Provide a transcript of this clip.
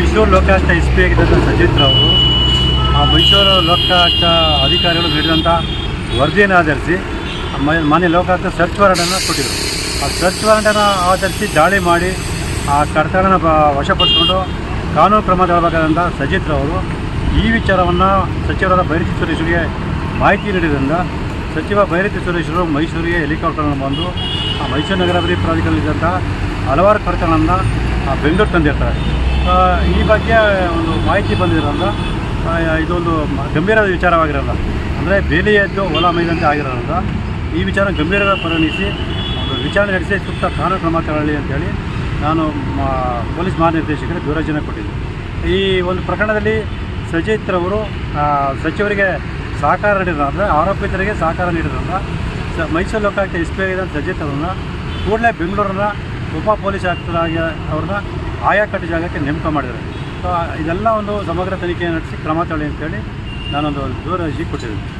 Mysuru Lokayukta S P ಆಗಿದ್ದಂಥ ಸಜಿತ್ ಅವರು ಆ ಮೈಸೂರು ಲೋಕಾಯುಕ್ತ ಅಧಿಕಾರಿಗಳು ನೀಡಿದಂಥ ವರದಿಯನ್ನು ಆಧರಿಸಿ ಮನೆ ಮಾನ್ಯ ಲೋಕಾಯುಕ್ತ ಸರ್ಚ್ ವಾರಂಟನ್ನು ಕೊಟ್ಟಿದ್ದರು ಆ ಸರ್ಚ್ ವಾರಂಟನ್ನು ಆಧರಿಸಿ ದಾಳಿ ಮಾಡಿ ಆ ಕರ್ತನನ ವಶಪಡಿಸಿಕೊಂಡು ಕಾನೂನು ಕ್ರಮ ತಗೊಳ್ಬೇಕಾದಂಥ ಸಜಿತ್ ರಾವ್ ಈ ವಿಚಾರವನ್ನು ಸಚಿವರಾದ ಬೈರತಿ ಸುರೇಶ್ವರಿಗೆ ಮಾಹಿತಿ ನೀಡಿದ್ರಿಂದ ಸಚಿವ ಬೈರತಿ ಸುರೇಶ್ವರು ಮೈಸೂರಿಗೆ ಹೆಲಿಕಾಪ್ಟರ್ನ ಬಂದು ಆ ಮೈಸೂರು ನಗರಾಭಿವೃದ್ಧಿ ಪ್ರಾಧಿಕಾರದಲ್ಲಿದ್ದಂಥ ಹಲವಾರು ಕರ್ತನನ್ನು ಬೆಂಗಳೂರು ತಂದಿರ್ತಾರೆ ಈ ಬಗ್ಗೆ ಒಂದು ಮಾಹಿತಿ ಬಂದಿರಲ್ಲ ಇದೊಂದು ಗಂಭೀರವಾದ ಗಂಭೀರ ವಿಚಾರವಾಗಿರಲ್ಲ. ಅಂದರೆ ಬೇಲಿ ಎದ್ದು ಹೊಲ ಮೈದಂತೆ ಆಗಿರೋದ್ರಿಂದ ಈ ವಿಚಾರ ಗಂಭೀರವಾಗಿ ಪರಿಗಣಿಸಿ ಒಂದು ವಿಚಾರಣೆ ನಡೆಸಿ ಸೂಕ್ತ ಕಾನೂನು ಕ್ರಮ ತಗೊಳ್ಳಿ ಅಂತೇಳಿ ನಾನು ಪೊಲೀಸ್ ಮಹಾನಿರ್ದೇಶಕರಿಗೆ ವಿವರಜನೆ ಕೊಟ್ಟಿದ್ದೆ ಈ ಒಂದು ಪ್ರಕರಣದಲ್ಲಿ ಸಜಿತ್ ರವರು ಆ, ಸಚಿವರಿಗೆ ಸಹಕಾರ ನೀಡಿದ್ರು ಅಂದರೆ ಆರೋಪಿತರಿಗೆ ಸಹಕಾರ ನೀಡಿದ್ರಿಂದ ಮೈಸೂರು ಲೋಕಾಯುಕ್ತ ಎಸ್ ಪಿ ಆಗಿದ್ದ ಸಜಿತ್ ಅವರನ್ನು ಕೂಡಲೇ ಬೆಂಗಳೂರನ್ನ ಉಪ ಪೊಲೀಸ್ ಆಯುಕ್ತರಾಗಿ ಅವ್ರನ್ನ ಆಯಾ ಕಟ್ಟ ಜಾಗಕ್ಕೆ ನೇಮಕ ಮಾಡಿದ್ದಾರೆ. ಸೊ, ಇದೆಲ್ಲ ಒಂದು ಸಮಗ್ರ ತನಿಖೆ ನಡೆಸಿ ಕ್ರಮ ತಗೊಳ್ಳಿ ಅಂತೇಳಿ ನಾನೊಂದು ದೂರ ಅರ್ಜಿ ಕೊಟ್ಟಿದ್ದೀನಿ.